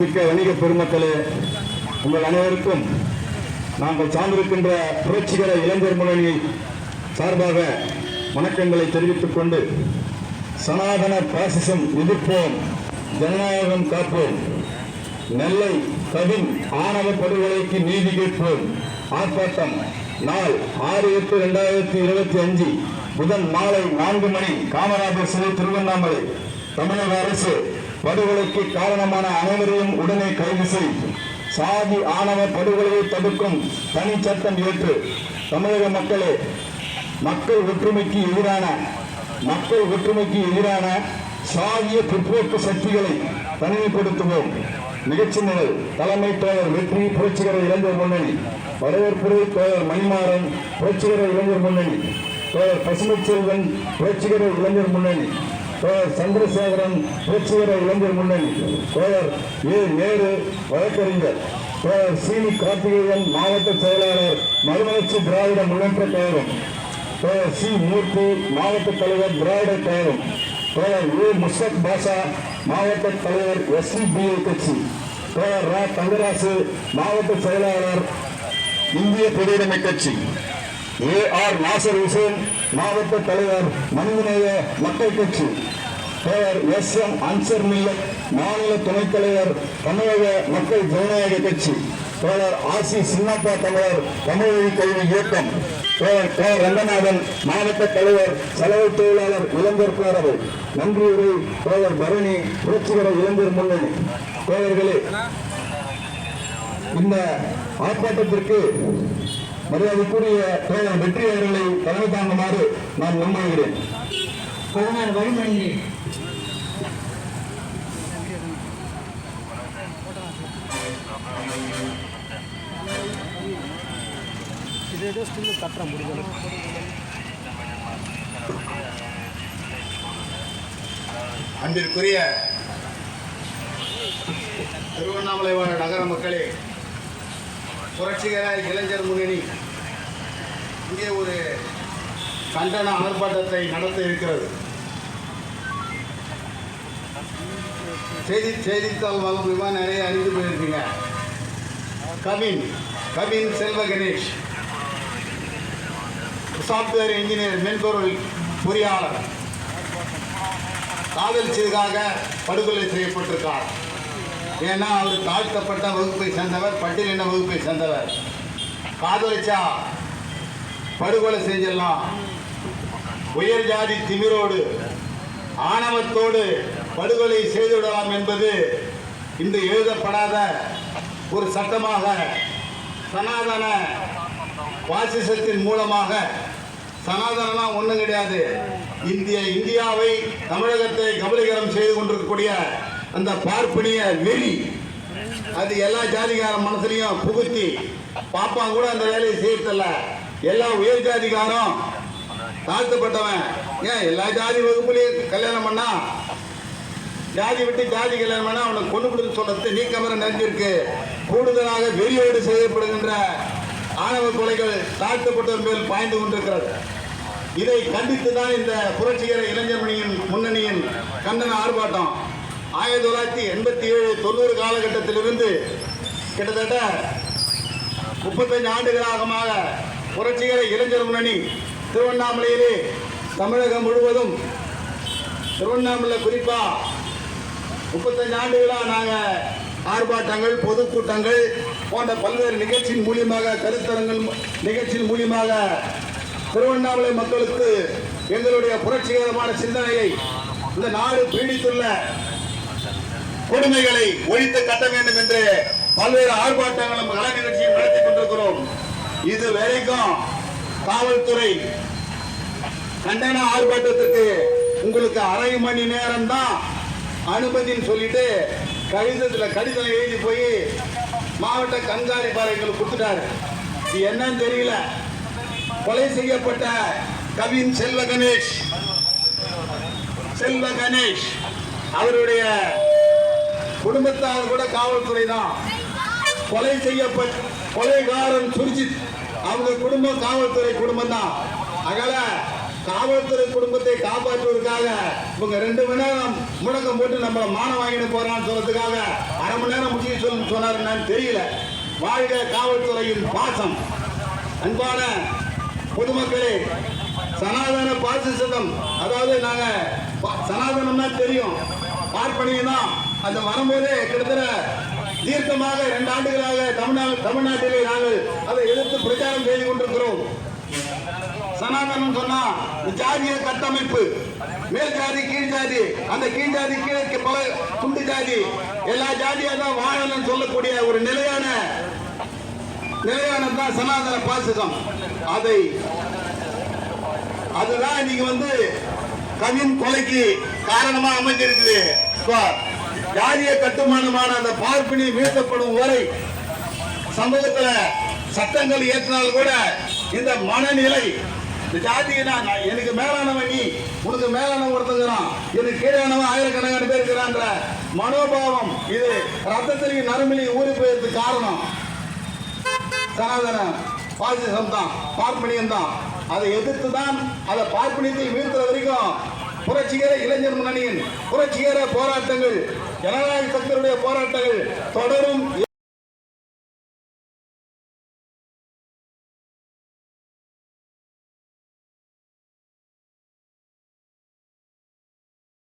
மிக்க வணிக பெருமக்களே உங்கள் அனைவருக்கும் நாங்கள் சார்ந்திருக்கின்ற புரட்சிகர இளைஞர் முன்னணி சார்பாக வணக்கங்களை தெரிவித்துக் கொண்டு சனாதன பாசிசம் எதிர்ப்போம் ஜனநாயகம் காப்போம் நெல்லை கவின் ஆணவ படுகொலைக்கு நீதி கேட்போம். ஆர்ப்பாட்டம் நாள் ஆறு எட்டு இரண்டாயிரத்தி இருபத்தி அஞ்சு புதன் மாலை நான்கு மணி காமராஜர் சிலை திருவண்ணாமலை தமிழக அரசு படுகொலைக்கு காரணமான அனைவரையும் உடனே கைது செய் சாதி ஆணவ படுகொலையை தடுக்கும் தனி சட்டம் ஏற்று தமிழக மக்களே மக்கள் ஒற்றுமைக்கு எதிரான மக்கள் ஒற்றுமைக்கு எதிரான சாதிய பிற்போக்கு சக்திகளை தனிமைப்படுத்துவோம். நிகழ்ச்சி தலைமை தோழர் வெற்றி புரட்சிகர இளைஞர் முன்னணி வரவேற்புரை தோழர் மணிமாறன் புரட்சிகர இளைஞர் முன்னணி தோழர் பசுமை செல்வன் புரட்சிகர இளைஞர் முன்னணி சந்திரசேகரன் புரட்சிகர இளைஞர் முன்னணி. தோழர் ஏ. நேரு வழக்கறிஞர். தோழர் சீனி கார்த்திகேயன் மாவட்ட செயலாளர் மறுமலர்ச்சி திராவிட முன்னேற்ற கழகம். தோழர் சி. மூர்த்தி மாவட்ட தலைவர் திராவிட கழகம். தோழர் ஏ. முஷத் பாஷா மாவட்ட தலைவர் எஸ்டிபிஐ கட்சி. தோழர் ரா. தங்கராசு மாவட்ட செயலாளர் இந்திய குடியுரிமை கட்சி. ஏ ஆர் நாசர் ஹுசேன் மாவட்ட தலைவர் மனிதநேய மக்கள் கட்சி. பெயர் எஸ் எம் அன்சர் மில்லத் மாநில துணைத் தலைவர் தமிழக மக்கள் ஜனநாயக கட்சி. பெயர் ஆர் சி சின்னப்பா தமிழர் தமிழக கல்வி இயக்கம். பெயர் கே ரங்கநாதன் மாவட்ட தலைவர் செலவு தொழிலாளர் இளைஞர் பேரவை. நன்றியுரை பெயர் பரணி புரட்சிகர இளைஞர் முன்னணி. தோழர்களே இந்த ஆர்ப்பாட்டத்திற்கு மரியாதைக்குரிய தோழர் வெற்றி அவர்களை தலைமை தாங்குமாறு நான் முன்மொழிகிறேன். பதினாறு வழிமொழிகிறேன் அன்பிற்குரிய திருவண்ணாமலை வாழ் நகர மக்களே புரட்சிகர இளைஞர் முன்னணி. இங்கே ஒரு கண்டன ஆர்ப்பாட்டத்தை நடத்த இருக்கிறது. செய்தி செய்தித்தாள் வகுப்புமா நிறைய அறிந்து போயிருக்கீங்க கவின் கவின் செல்வ கணேஷ். சாஃப்ட்வேர் இன்ஜினியர் மென்பொருள் பொறியாளர். காதல் செய்ததாக படுகொலை செய்யப்பட்டிருக்கார். ஏன்னா அவர் தாழ்த்தப்பட்ட வகுப்பை சேர்ந்தவர் பட்டியலின வகுப்பை சேர்ந்தவர். காதலிச்சா படுகொலை செஞ்சிடலாம். உயர் ஜாதி திமிரோடு ஆணவத்தோடு படுகொலை செய்துவிடலாம் என்பது இன்று எழுதப்படாத ஒரு சட்டமாக சனாதன பாசிசத்தின் மூலமாக சனாதனம்லாம் ஒன்றும் கிடையாது. இந்திய இந்தியாவை தமிழகத்தை கபலீகரம் செய்து கொண்டிருக்கக்கூடிய அந்த பார்ப்பனிய வெறி அது எல்லா ஜாதிகார மனசுலையும் புகுத்தி பாப்பா கூட அந்த வேலையை செய்யறதில்ல. எல்லா உயர் ஜாதிகாரம் தாழ்த்தப்பட்டவன். ஏன்? எல்லா ஜாதி வகுப்புலையும் கல்யாணம் பண்ணா ஜாதி விட்டு ஜாதி கல்யாணம் பண்ணா அவனை கொண்டு கொடுத்து சொல்றது நீக்கமர நிறைஞ்சிருக்கு கூடுதலாக வெறியோடு செய்யப்படுகின்ற ஆணவ கொலைகள் தாழ்த்தப்பட்டவர் மேல் பாய்ந்து கொண்டிருக்கிறது. இதை கண்டித்து தான் இந்த புரட்சிகர இளைஞர்மணியின் முன்னணியின் கண்டன ஆர்ப்பாட்டம். ஆயிரத்தி தொள்ளாயிரத்தி எண்பத்தி ஏழு தொண்ணூறு காலகட்டத்திலிருந்து கிட்டத்தட்ட முப்பத்தஞ்சு ஆண்டுகளாகமாக புரட்சிகர இளைஞர் முன்னணி திருவண்ணாமலையிலே தமிழகம் முழுவதும் திருவண்ணாமலை குறிப்பாக முப்பத்தஞ்சு ஆண்டுகளாக நாங்கள் ஆர்ப்பாட்டங்கள் பொதுக்கூட்டங்கள் போன்ற பல்வேறு நிகழ்ச்சியின் மூலியமாக கருத்தரங்கள் நிகழ்ச்சியின் மூலியமாக திருவண்ணாமலை மக்களுக்கு எங்களுடைய புரட்சிகரமான சிந்தனையை இந்த நாடு பீடித்துள்ள கொடுமைகளை ஒழித்து கட்ட வேண்டும் என்று பல்வேறு ஆர்ப்பாட்டங்களும் கல நிகழ்ச்சியும் நடத்தி கொண்டிருக்கிறோம். இது வரைக்கும் காவல்துறை கண்டன ஆர்ப்பாட்டத்துக்கு உங்களுக்கு அரை மணி நேரம் தான் அனுமதின்னு சொல்லிட்டு கடிதத்தில் கடிதம் எழுதி போய் மாவட்ட கண்காணிப்பாளர்களுக்கு கொடுத்துட்டாரு. இது என்னன்னு தெரியல. கொலை செய்யப்பட்ட கவின் செல்வ கணேஷ். செல்வ கணேஷ். அவருடைய குடும்பத்தார் கூட காவல்துறை தான் கொலை செய்யப்பட்ட கொலைகாரன் சுர்ஜித் அவங்க குடும்பம் காவல்துறை குடும்பம் தான் அகல காவல்துறை குடும்பத்தை காப்பாற்றுவதற்காக இவங்க ரெண்டு மணி நேரம் முழக்கம் போட்டு நம்மளை மானம் வாங்கிட்டு போறான்னு சொல்றதுக்காக அரை மணி நேரம் முடிச்சு சொல்லு சொன்னாரு என்னன்னு தெரியல. வாழ்க காவல்துறையின் பாசம். அன்பான பொதுமக்களே சனாதன பாசிசம் அதாவது நாங்க சனாதனம் சனாதனம்னா தெரியும். பார்ப்பனியம் தான் அந்த வரும்போதே கிட்டத்தட்ட தீர்க்கமாக இரண்டு ஆண்டுகளாக தமிழ்நாடு தமிழ்நாட்டிலே நாங்கள் அதை எதிர்த்து பிரச்சாரம் செய்து கொண்டிருக்கிறோம். சனாதனம் சொன்னா ஜாதிய கட்டமைப்பு மேல் ஜாதி கீழ் ஜாதி அந்த கீழ் ஜாதி கீழே பல துண்டு ஜாதி எல்லா ஜாதியா தான் வாழணும்னு சொல்லக்கூடிய ஒரு நிலையான நிலையானது தான் சனாதன பாசிசம். அதை அதுதான் நீங்க வந்து கவின் கொலைக்கு காரணமா அமைஞ்சிருக்குது இப்போ ஜாதிய கட்டுமானமான அந்த பார்ப்பினி வீழ்த்தப்படும் வரை சமூகத்துல சட்டங்கள் இயற்றினால் கூட இந்த மனநிலை இந்த எனக்கு மேலானவன் நீ உனக்கு மேலான ஒருத்தங்கிறான் எனக்கு கீழானவன் ஆயிரக்கணக்கான பேர் இருக்கிறான்ற மனோபாவம் இது ரத்தத்திலையும் நறுமணி ஊறி போயிருக்கு காரணம். சனாதன பாசிசம் தான் பார்ப்பனியம் தான் அதை எதிர்த்து தான் அதை பார்ப்பனியத்தை வீழ்த்துற வரைக்கும் புரட்சிகர இளைஞர் முன்னணியின் புரட்சிகர போராட்டங்கள் ஜனநாயக சக்தியுடைய போராட்டங்கள் தொடரும்